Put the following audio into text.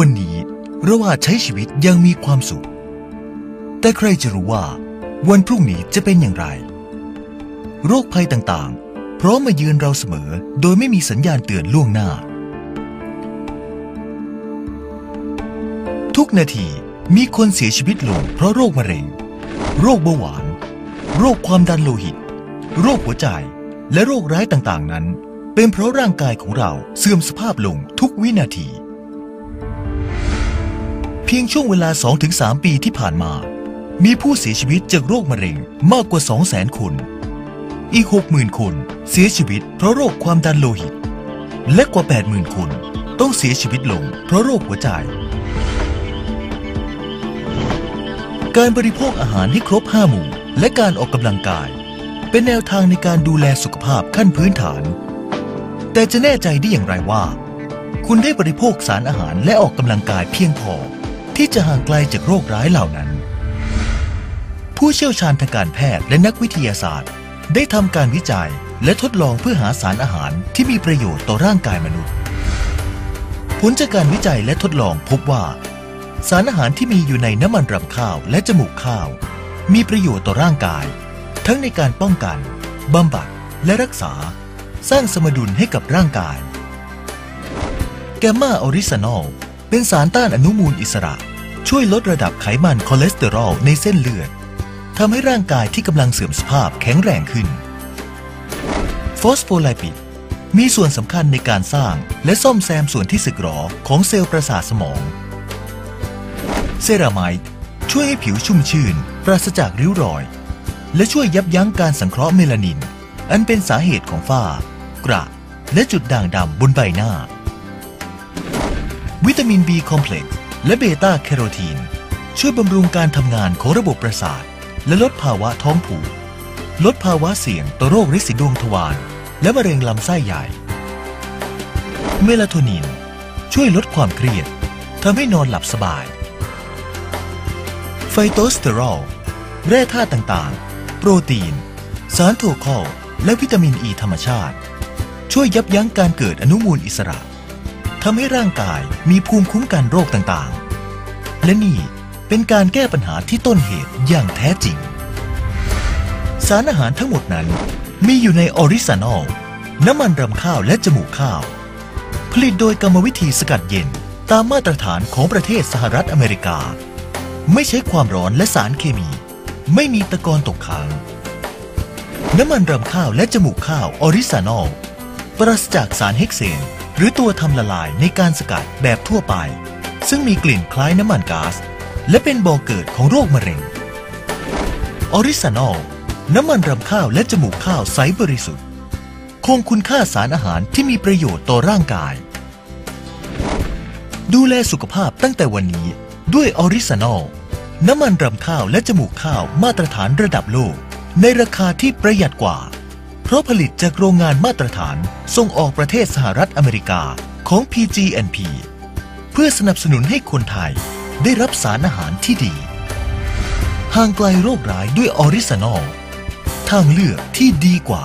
วันนี้เราอาจใช้ชีวิตยังมีความสุข แต่ใครจะรู้ว่า วันพรุ่งนี้จะเป็นอย่างไร โรคภัยต่างๆ พร้อมมาเยือนเราเสมอโดยไม่มีสัญญาณเตือนล่วงหน้า ทุกนาทีมีคนเสียชีวิตลงเพราะโรคมะเร็ง โรคเบาหวาน โรคความดันโลหิต โรคหัวใจ และโรคร้ายต่างๆนั้น เป็นเพราะร่างกายของเราเสื่อมสภาพลงทุกวินาที เพียงช่วงเวลา 2-3 ปีที่ผ่านมา มีผู้เสียชีวิตจากโรคมะเร็งมากกว่า 200,000 คน อีก 60,000 คนเสียชีวิตเพราะโรคความดันโลหิต และกว่า 80,000 คนต้องเสียชีวิตลงเพราะโรคหัวใจ การบริโภคอาหารให้ครบ 5 หมู่ และการออกกำลังกาย เป็นแนวทางในการดูแลสุขภาพขั้นพื้นฐาน แต่จะแน่ใจได้อย่างไรว่า คุณได้บริโภคสารอาหารและออกกำลังกายเพียงพอ ที่จะห่างไกลจากโรคร้ายเหล่านั้น ผู้เชี่ยวชาญทางการแพทย์และนักวิทยาศาสตร์ ได้ทำการวิจัยและทดลองเพื่อหาสารอาหารที่มีประโยชน์ต่อร่างกายมนุษย์ ผลจากการวิจัยและทดลองพบว่า สารอาหารที่มีอยู่ในน้ำมันรำข้าวและจมูกข้าว มีประโยชน์ต่อร่างกาย ทั้งในการป้องกันบำบัดและรักษา สร้างสมดุลให้กับร่างกายแกมมาออริซานอล เป็นสารต้านอนุมูลอิสระ ช่วยลดระดับไขมันคอเลสเตอรอลในเส้นเลือดทำให้ร่างกายที่กำลังเสื่อมสภาพแข็งแรงขึ้น ฟอสโฟไลปิด มีส่วนสำคัญในการสร้างและซ่อมแซมส่วนที่สึกหรอของเซลล์ประสาทสมอง เซรามายช่วยให้ผิวชุ่มชื่น ปราศจากริ้วรอย และช่วยยับยั้งการสังเคราะห์เมลานิน อันเป็นสาเหตุของฝ้ากระ และจุดด่างดำบนใบหน้า วิตามิน B คอมเพล็กซ์และเบต้าแคโรทีน ช่วยบำรุงการทำงานของระบบประสาท และลดภาวะท้องผูก ลดภาวะเสี่ยงต่อโรคริดสีดวงทวาร และมะเร็งลำไส้ใหญ่ เมลาโทนิน ช่วยลดความเครียดทำให้นอนหลับสบาย ไฟโตสเตอรอลแร่ธาตุต่างๆ โปรตีน สารโทคอลและวิตามินอ e ีธรรมชาติ ช่วยยับยั้งการเกิดอนุมูลอิสระ ทำให้ร่างกายมีภูมิคุ้มกันโรคต่างๆ และนี่เป็นการแก้ปัญหาที่ต้นเหตุอย่างแท้จริง สารอาหารทั้งหมดนั้นมีอยู่ในออริซานอลน้ำมันรำข้าวและจมูกข้าว ผลิตโดยกรรมวิธีสกัดเย็นตามมาตรฐานของประเทศสหรัฐอเมริกา ไม่ใช้ความร้อนและสารเคมี ไม่มีตะกอนตกค้าง น้ำมันรำข้าวและจมูกข้าวออริซานอลปราศจากสารเฮกเซน หรือตัวทำละลายในการสกัดแบบทั่วไป ซึ่งมีกลิ่นคล้ายน้ำมันก๊าซและเป็นบ่อเกิดของโรคมะเร็งออริซานอลน้ำมันรำข้าวและจมูกข้าวใสบริสุทธิ์ คงคุณค่าสารอาหารที่มีประโยชน์ต่อร่างกาย ดูแลสุขภาพตั้งแต่วันนี้ด้วยออริซานอลน้ำมันรำข้าวและจมูกข้าวมาตรฐานระดับโลก ในราคาที่ประหยัดกว่า เพราะผลิตจากโรงงานมาตรฐานส่งออกประเทศสหรัฐอเมริกาของ PG&P เพื่อสนับสนุนให้คนไทยได้รับสารอาหารที่ดี ห่างไกลโรคร้ายด้วยออริซานอล ทางเลือกที่ดีกว่า